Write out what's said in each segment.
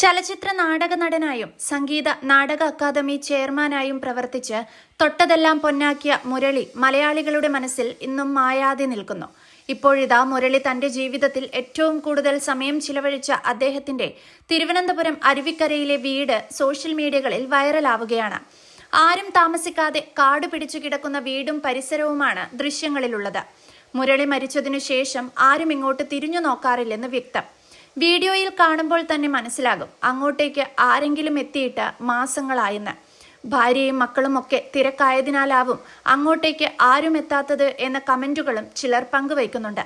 ചലച്ചിത്ര നാടക നടനായും സംഗീത നാടക അക്കാദമി ചെയർമാനായും പ്രവർത്തിച്ച് തൊട്ടതെല്ലാം പൊന്നാക്കിയ മുരളി മലയാളികളുടെ മനസ്സിൽ ഇന്നും മായാതെ നിൽക്കുന്നു. ഇപ്പോഴിതാ മുരളി തന്റെ ജീവിതത്തിൽ ഏറ്റവും കൂടുതൽ സമയം ചിലവഴിച്ച അദ്ദേഹത്തിന്റെ തിരുവനന്തപുരം അരുവിക്കരയിലെ വീട് സോഷ്യൽ മീഡിയകളിൽ വൈറലാവുകയാണ്. ആരും താമസിക്കാതെ കാട് പിടിച്ചു കിടക്കുന്ന വീടും പരിസരവുമാണ് ദൃശ്യങ്ങളിലുള്ളത്. മുരളി മരിച്ചതിനു ശേഷം ആരും ഇങ്ങോട്ട് തിരിഞ്ഞു നോക്കാറില്ലെന്ന് വ്യക്തം. വീഡിയോയിൽ കാണുമ്പോൾ തന്നെ മനസ്സിലാകും അങ്ങോട്ടേക്ക് ആരെങ്കിലും എത്തിയിട്ട് മാസങ്ങളായെന്ന്. ഭാര്യയും മക്കളും ഒക്കെ തിരക്കായതിനാലാവും അങ്ങോട്ടേക്ക് ആരും എത്താത്തത് എന്ന കമന്റുകളും ചിലർ പങ്കുവയ്ക്കുന്നുണ്ട്.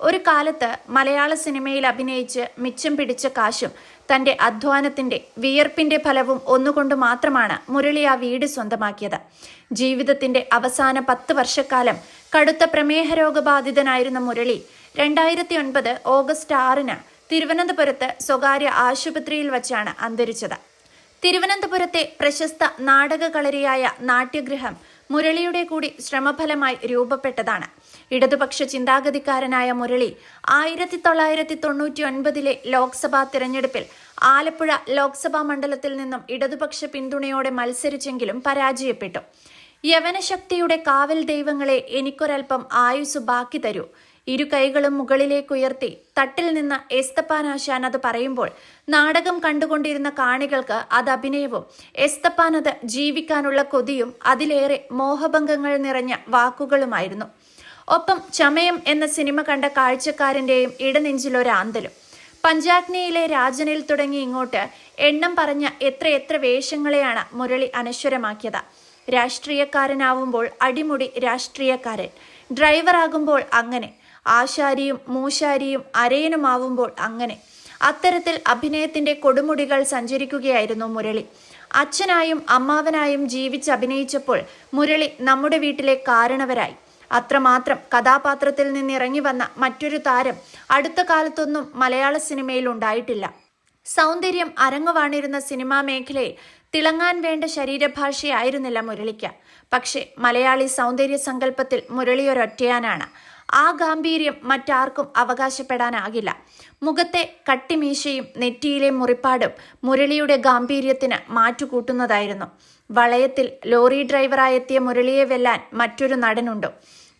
ഒരു കാലത്ത് മലയാള സിനിമയിൽ അഭിനയിച്ച് മിച്ചം പിടിച്ച കാശും തന്റെ അധ്വാനത്തിന്റെ വിയർപ്പിന്റെ ഫലവും ഒന്നുകൊണ്ട് മാത്രമാണ് മുരളി ആ വീട് സ്വന്തമാക്കിയത്. ജീവിതത്തിന്റെ അവസാന പത്ത് വർഷക്കാലം കടുത്ത പ്രമേഹ രോഗബാധിതനായിരുന്ന മുരളി രണ്ടായിരത്തി ഒൻപത് ഓഗസ്റ്റ് ആറിന് തിരുവനന്തപുരത്ത് സ്വകാര്യ ആശുപത്രിയിൽ വച്ചാണ് അന്തരിച്ചത്. തിരുവനന്തപുരത്തെ പ്രശസ്ത നാടകകളരിയായ നാട്യഗൃഹം മുരളിയുടെ കൂടി ശ്രമഫലമായി രൂപപ്പെട്ടതാണ്. ഇടതുപക്ഷ ചിന്താഗതിക്കാരനായ മുരളി ആയിരത്തി തൊള്ളായിരത്തി തൊണ്ണൂറ്റി ഒൻപതിലെ ലോക്സഭാ തിരഞ്ഞെടുപ്പിൽ ആലപ്പുഴ ലോക്സഭാ മണ്ഡലത്തിൽ നിന്നും ഇടതുപക്ഷ പിന്തുണയോടെ മത്സരിച്ചെങ്കിലും പരാജയപ്പെട്ടു. യവനശക്തിയുടെ കാവൽ ദൈവങ്ങളെ എനിക്കൊരൽപ്പം ആയുസ് ബാക്കി തരൂ. ഇരു കൈകളും മുകളിലേക്കുയർത്തി തട്ടിൽ നിന്ന് എസ്തപ്പാനാശാൻ അത് പറയുമ്പോൾ നാടകം കണ്ടുകൊണ്ടിരുന്ന കാണികൾക്ക് അത് അഭിനയവും എസ്തപ്പാൻ അത് ജീവിക്കാനുള്ള കൊതിയും അതിലേറെ മോഹഭംഗങ്ങൾ നിറഞ്ഞ വാക്കുകളുമായിരുന്നു. ഒപ്പം ചമയം എന്ന സിനിമ കണ്ട കാഴ്ചക്കാരന്റെയും ഇടനെഞ്ചിലൊരാന്തലും. പഞ്ചാഗ്നിയിലെ രാജനിൽ തുടങ്ങി ഇങ്ങോട്ട് എണ്ണം പറഞ്ഞ എത്ര എത്ര വേഷങ്ങളെയാണ് മുരളി അനശ്വരമാക്കിയത്. രാഷ്ട്രീയക്കാരനാവുമ്പോൾ അടിമുടി രാഷ്ട്രീയക്കാരൻ. ഡ്രൈവറാകുമ്പോൾ അങ്ങനെ. ആശാരിയും മൂശാരിയും അരയനുമാവുമ്പോൾ അങ്ങനെ. അത്തരത്തിൽ അഭിനയത്തിന്റെ കൊടുമുടികൾ സഞ്ചരിക്കുകയായിരുന്നു മുരളി. അച്ഛനായും അമ്മാവനായും ജീവിച്ച് അഭിനയിച്ചപ്പോൾ മുരളി നമ്മുടെ വീട്ടിലെ കാരണവരായി. അത്രമാത്രം കഥാപാത്രത്തിൽ നിന്നിറങ്ങി വന്ന മറ്റൊരു താരം അടുത്ത കാലത്തൊന്നും മലയാള സിനിമയിൽ ഉണ്ടായിട്ടില്ല. സൗന്ദര്യം അരങ്ങുവാണിരുന്ന സിനിമാ മേഖലയിൽ തിളങ്ങാൻ വേണ്ട ശരീരഭാഷയായിരുന്നില്ല മുരളിക്ക. പക്ഷേ മലയാളി സൗന്ദര്യ സങ്കല്പത്തിൽ മുരളി ഒരൊറ്റയാനാണ്. ആ ഗാംഭീര്യം മറ്റാർക്കും അവകാശപ്പെടാനാകില്ല. മുഖത്തെ കട്ടിമീശയും നെറ്റിയിലെ മുറിപ്പാടും മുരളിയുടെ ഗാംഭീര്യത്തിന് മാറ്റുകൂട്ടുന്നതായിരുന്നു. വളയത്തിൽ ലോറി ഡ്രൈവറായെത്തിയ മുരളിയെ വെല്ലാൻ മറ്റൊരു നടനുണ്ടോ.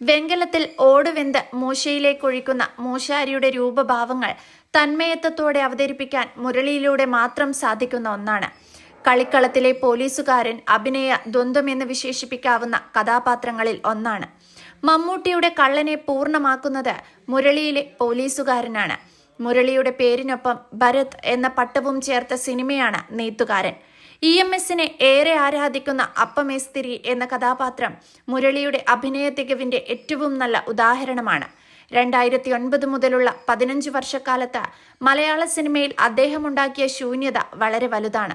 വെങ്കലത്തിൽ ഓടുവെന്ത് മൂശയിലേക്കൊഴിക്കുന്ന മൂശാരിയുടെ രൂപഭാവങ്ങൾ തന്മയത്വത്തോടെ അവതരിപ്പിക്കാൻ മുരളിയിലൂടെ മാത്രം സാധിക്കുന്ന ഒന്നാണ്. കളിക്കളത്തിലെ പോലീസുകാരൻ അഭിനയ ദ്വന്ദ്വമെന്ന് വിശേഷിപ്പിക്കാവുന്ന കഥാപാത്രങ്ങളിൽ ഒന്നാണ്. മമ്മൂട്ടിയുടെ കള്ളനെ പൂർണമാക്കുന്നത് മുരളിയിലെ പോലീസുകാരനാണ്. മുരളിയുടെ പേരിനൊപ്പം ഭരത് എന്ന പട്ടവും ചേർത്ത സിനിമയാണ് നെയ്ത്തുകാരൻ. ഇ എം എസിനെ ഏറെ ആരാധിക്കുന്ന അപ്പമേസ്തിരി എന്ന കഥാപാത്രം മുരളിയുടെ അഭിനയ തികവിന്റെ ഏറ്റവും നല്ല ഉദാഹരണമാണ്. രണ്ടായിരത്തി ഒൻപത് മുതലുള്ള പതിനഞ്ച് വർഷക്കാലത്ത് മലയാള സിനിമയിൽ അദ്ദേഹമുണ്ടാക്കിയ ശൂന്യത വളരെ വലുതാണ്.